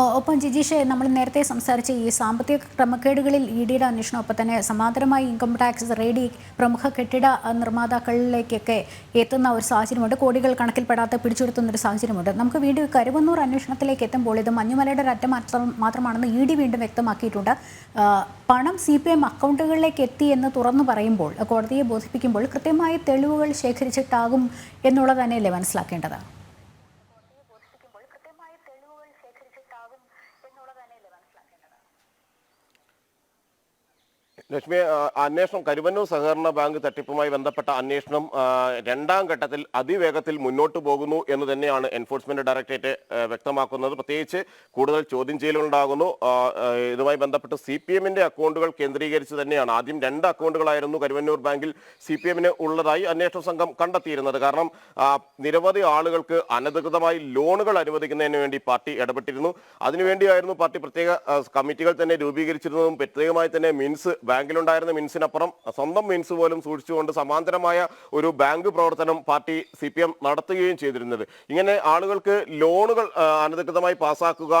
ഒപ്പം ജിജീഷ് നമ്മൾ നേരത്തെ സംസാരിച്ച ഈ സാമ്പത്തിക ക്രമക്കേടുകളിൽ ഇ ഡിയുടെ അന്വേഷണം ഒപ്പം തന്നെ സമാന്തരമായി ഇൻകം ടാക്സ് റെയ്ഡി പ്രമുഖ കെട്ടിട നിർമ്മാതാക്കളിലേക്കൊക്കെ എത്തുന്ന ഒരു സാഹചര്യമുണ്ട്. കോടികൾ കണക്കിൽപ്പെടാത്ത പിടിച്ചെടുത്തുന്ന ഒരു സാഹചര്യമുണ്ട്. നമുക്ക് വീണ്ടും കരുവന്നൂർ അന്വേഷണത്തിലേക്ക് എത്തുമ്പോൾ ഇത് മഞ്ഞുമലയുടെ ഒരു അറ്റം മാത്രം മാത്രമാണെന്ന് ഇ ഡി വീണ്ടും വ്യക്തമാക്കിയിട്ടുണ്ട്. പണം സി പി എം അക്കൗണ്ടുകളിലേക്ക് എത്തി എന്ന് തുറന്നു പറയുമ്പോൾ കോടതിയെ ബോധിപ്പിക്കുമ്പോൾ കൃത്യമായ തെളിവുകൾ ശേഖരിച്ചിട്ടാകും എന്നുള്ളത് തന്നെയല്ലേ മനസ്സിലാക്കേണ്ടത്? ലക്ഷ്മി അന്വേഷണം കരുവന്നൂർ സഹകരണ ബാങ്ക് തട്ടിപ്പുമായി ബന്ധപ്പെട്ട അന്വേഷണം രണ്ടാം ഘട്ടത്തിൽ അതിവേഗത്തിൽ മുന്നോട്ട് പോകുന്നു എന്ന് തന്നെയാണ് എൻഫോഴ്സ്മെന്റ് ഡയറക്ടറേറ്റ് വ്യക്തമാക്കുന്നത്. പ്രത്യേകിച്ച് കൂടുതൽ ചോദ്യം ചെയ്യലുണ്ടാകുന്നു. ഇതുമായി ബന്ധപ്പെട്ട് സി പി എമ്മിന്റെ അക്കൗണ്ടുകൾ കേന്ദ്രീകരിച്ച് തന്നെയാണ്. ആദ്യം രണ്ട് അക്കൗണ്ടുകളായിരുന്നു കരുവന്നൂർ ബാങ്കിൽ സി പി എമ്മിന് ഉള്ളതായി അന്വേഷണ സംഘം കണ്ടെത്തിയിരുന്നത്. കാരണം നിരവധി ആളുകൾക്ക് അനധികൃതമായി ലോണുകൾ അനുവദിക്കുന്നതിന് വേണ്ടി പാർട്ടി ഇടപെട്ടിരുന്നു. അതിനുവേണ്ടിയായിരുന്നു പാർട്ടി പ്രത്യേക കമ്മിറ്റികൾ തന്നെ രൂപീകരിച്ചിരുന്നതും പ്രത്യേകമായി തന്നെ മിൻസ് ബാങ്കിലുണ്ടായിരുന്ന മിൻസിനപ്പുറം സ്വന്തം മിൻസ് പോലും സൂക്ഷിച്ചുകൊണ്ട് സമാന്തരമായ ഒരു ബാങ്ക് പ്രവർത്തനം പാർട്ടി സി നടത്തുകയും ചെയ്തിരുന്നത്. ഇങ്ങനെ ആളുകൾക്ക് ലോണുകൾ അനധികൃതമായി പാസാക്കുക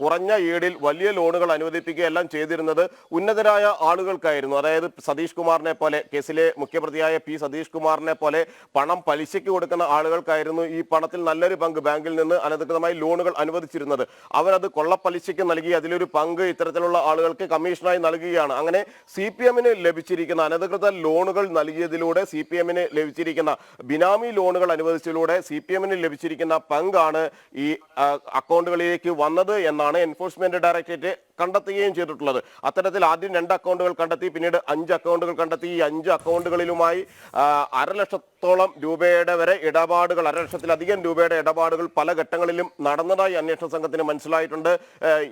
കുറഞ്ഞ ഈടിൽ വലിയ ലോണുകൾ അനുവദിപ്പിക്കുകയെല്ലാം ചെയ്തിരുന്നത് ഉന്നതരായ ആളുകൾക്കായിരുന്നു. അതായത് സതീഷ് കുമാറിനെ പോലെ കേസിലെ മുഖ്യപ്രതിയായ പി സതീഷ് കുമാറിനെ പോലെ പണം പലിശയ്ക്ക് കൊടുക്കുന്ന ആളുകൾക്കായിരുന്നു ഈ പണത്തിൽ നല്ലൊരു പങ്ക് ബാങ്കിൽ നിന്ന് അനധികൃതമായി ലോണുകൾ അനുവദിച്ചിരുന്നത്. അവരത് കൊള്ളപ്പലിശയ്ക്ക് നൽകി അതിലൊരു പങ്ക് ഇത്തരത്തിലുള്ള ആളുകൾക്ക് കമ്മീഷനായി നൽകുകയാണ്. അങ്ങനെ സി പി എമ്മിന് ലഭിച്ചിരിക്കുന്ന അനധികൃത ലോണുകൾ നൽകിയതിലൂടെ സി പി എമ്മിന് ലഭിച്ചിരിക്കുന്ന ബിനാമി ലോണുകൾ അനുവദിച്ചതിലൂടെ സി പി എമ്മിന് ലഭിച്ചിരിക്കുന്ന പങ്കാണ് ഈ അക്കൗണ്ടുകളിലേക്ക് വന്നത് എന്നാണ് എൻഫോഴ്സ്മെന്റ് ഡയറക്ടറേറ്റ് കണ്ടെത്തുകയും ചെയ്തിട്ടുള്ളത്. അത്തരത്തിൽ ആദ്യം രണ്ട് അക്കൗണ്ടുകൾ കണ്ടെത്തി പിന്നീട് അഞ്ച് അക്കൗണ്ടുകൾ കണ്ടെത്തി. ഈ അഞ്ച് അക്കൗണ്ടുകളിലുമായി അരലക്ഷത്തോളം അര ലക്ഷത്തോളം രൂപയുടെ വരെ ഇടപാടുകൾ അര ലക്ഷത്തിലധികം രൂപയുടെ ഇടപാടുകൾ പല ഘട്ടങ്ങളിലും നടന്നതായി അന്വേഷണ സംഘത്തിന് മനസ്സിലായിട്ടുണ്ട്.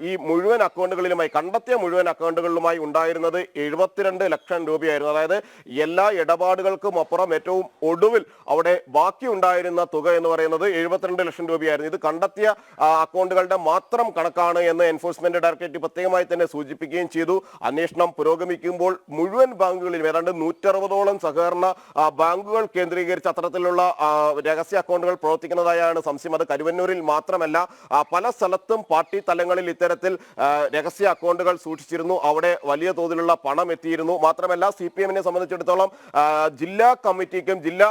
ഈ മുഴുവൻ അക്കൗണ്ടുകളിലുമായി കണ്ടെത്തിയ മുഴുവൻ അക്കൗണ്ടുകളിലുമായി ഉണ്ടായിരുന്നത് എഴുപത്തിരണ്ട് ലക്ഷം രൂപയായിരുന്നു. അതായത് എല്ലാ ഇടപാടുകൾക്കും അപ്പുറം ഏറ്റവും ഒടുവിൽ അവിടെ ബാക്കി ഉണ്ടായിരുന്ന തുക എന്ന് പറയുന്നത് എഴുപത്തിരണ്ട് ലക്ഷം രൂപയായിരുന്നു. ഇത് കണ്ടെത്തിയ അക്കൗണ്ടുകളുടെ മാത്രം കണക്കാണ് എന്ന് എൻഫോഴ്സ്മെന്റ് ഡയറക്ടറേറ്റ് പ്രത്യേകമായി തന്നെ സൂചിപ്പിക്കുകയും ചെയ്തു. അന്വേഷണം പുരോഗമിക്കുമ്പോൾ മുഴുവൻ ബാങ്കുകളിലും ഏതാണ്ട് നൂറ്ററുപതോളം സഹകരണ ബാങ്കുകൾ കേന്ദ്രീകരിച്ച് അത്തരത്തിലുള്ള രഹസ്യ അക്കൗണ്ടുകൾ പ്രവർത്തിക്കുന്നതായാണ് സംശയം. അത് കരുവന്നൂരിൽ മാത്രമല്ല പല സ്ഥലത്തും പാർട്ടി തലങ്ങളിൽ ഇത്തരത്തിൽ രഹസ്യ അക്കൗണ്ടുകൾ സൂക്ഷിച്ചിരുന്നു. അവിടെ വലിയ തോതിലുള്ള പണം എത്തിയിരുന്നു. മാത്രമല്ല സി പി എമ്മിനെ സംബന്ധിച്ചിടത്തോളം ജില്ലാ കമ്മിറ്റിക്കും ജില്ലാ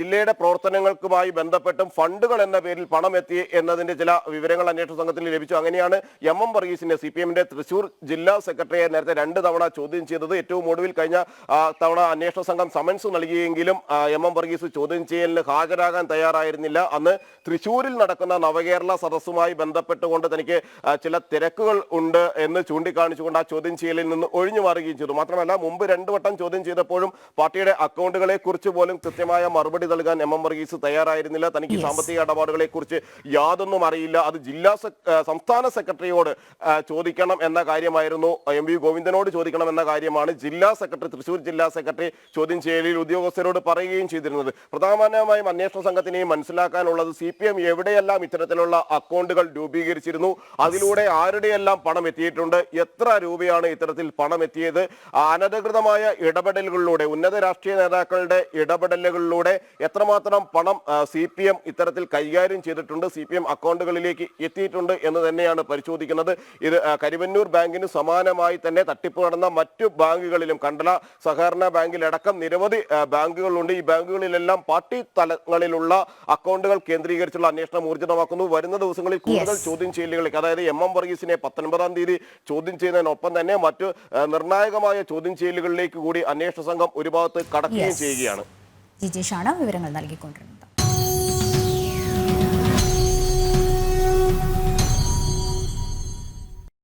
ജില്ലയുടെ പ്രവർത്തനങ്ങൾക്കുമായി ബന്ധപ്പെട്ടും ഫണ്ടുകൾ എന്ന പേരിൽ പണം എത്തി എന്നതിന്റെ ചില വിവരങ്ങൾ അന്വേഷണ സംഘത്തിന് ലഭിച്ചു. അങ്ങനെയാണ് എം എം വർഗീസിന്റെ സി പി തൃശൂർ ജില്ലാ സെക്രട്ടറിയെ നേരത്തെ രണ്ട് തവണ ചോദ്യം ചെയ്തത്. ഏറ്റവും ഒടുവിൽ കഴിഞ്ഞ തവണ അന്വേഷണ സംഘം സമൻസ് നൽകിയെങ്കിലും എം. എം. വർഗീസ് ചോദ്യം ചെയ്യലിന് ഹാജരാകാൻ തയ്യാറായിരുന്നില്ല. അന്ന് തൃശൂരിൽ നടക്കുന്ന നവകേരള സദസ്സുമായി ബന്ധപ്പെട്ടുകൊണ്ട് തനിക്ക് ചില തിരക്കുകൾ ഉണ്ട് എന്ന് ചൂണ്ടിക്കാണിച്ചുകൊണ്ട് ആ ചോദ്യം ചെയ്യലിൽ നിന്ന് ഒഴിഞ്ഞു മാറുകയും ചെയ്തു. മാത്രമല്ല മുമ്പ് രണ്ടു വട്ടം ചോദ്യം ചെയ്തപ്പോഴും പാർട്ടിയുടെ അക്കൗണ്ടുകളെ കുറിച്ച് പോലും കൃത്യമായ മറുപടി നൽകാൻ എം. എം. വർഗീസ് തയ്യാറായിരുന്നില്ല. തനിക്ക്. സാമ്പത്തിക ഇടപാടുകളെ കുറിച്ച് യാതൊന്നും അറിയില്ല. അത് ജില്ലാ സംസ്ഥാന സെക്രട്ടറിയോട് ആ, ചോദിക്കണം എന്ന കാര്യമായിരുന്നു. എം വി ഗോവിന്ദനോട് ചോദിക്കണം എന്ന കാര്യമാണ്. ജില്ലാ സെക്രട്ടറി തൃശൂർ ജില്ലാ സെക്രട്ടറി ചോദ്യം ചെയ്യലിൽ ഉദ്യോഗസ്ഥരോട് പറയുകയും ചെയ്തിരുന്നത്. പ്രധാനമായും അന്വേഷണ സംഘത്തിനെയും മനസ്സിലാക്കാനുള്ളത് സി പി എം എവിടെയെല്ലാം ഇത്തരത്തിലുള്ള അക്കൗണ്ടുകൾ രൂപീകരിച്ചിരുന്നു? അതിലൂടെ ആരുടെയെല്ലാം പണം എത്തിയിട്ടുണ്ട്? എത്ര രൂപയാണ് ഇത്തരത്തിൽ പണം എത്തിയത്? അനധികൃതമായ ഇടപെടലുകളിലൂടെ ഉന്നത രാഷ്ട്രീയ നേതാക്കളുടെ ഇടപെടലുകളിലൂടെ എത്രമാത്രം പണം സി പി എം ഇത്തരത്തിൽ കൈകാര്യം ചെയ്തിട്ടുണ്ട്? സി പി എം അക്കൗണ്ടുകളിലേക്ക് എത്തിയിട്ടുണ്ട് എന്ന് തന്നെയാണ് പരിശോധിക്കുന്നത്. ഇത് കരുവന്നൂർ ബാങ്കിന് സമാനമായി തന്നെ തട്ടിപ്പ് നടന്ന മറ്റു ബാങ്കുകളിലും കണ്ടല സഹകരണ ബാങ്കിലടക്കം നിരവധി ബാങ്കുകളുണ്ട്. ഈ ബാങ്കുകളിലെല്ലാം പാർട്ടി തലങ്ങളിലുള്ള അക്കൗണ്ടുകൾ കേന്ദ്രീകരിച്ചുള്ള അന്വേഷണം ഊർജിതമാക്കുന്നു. വരുന്ന ദിവസങ്ങളിൽ കൂടുതൽ ചോദ്യം ചെയ്യലുകളിലേക്ക് അതായത് എം എം വർഗീസിനെ പത്തൊൻപതാം തീയതി ചോദ്യം ചെയ്യുന്നതിനൊപ്പം തന്നെ മറ്റു നിർണായകമായ ചോദ്യം ചെയ്യലുകളിലേക്ക് കൂടി അന്വേഷണ സംഘം ഒരു ഭാഗത്ത് കടക്കുകയും ചെയ്യുകയാണ്. ജിജീഷാണ് വിവരങ്ങൾ നൽകിക്കൊണ്ടിരുന്നത്.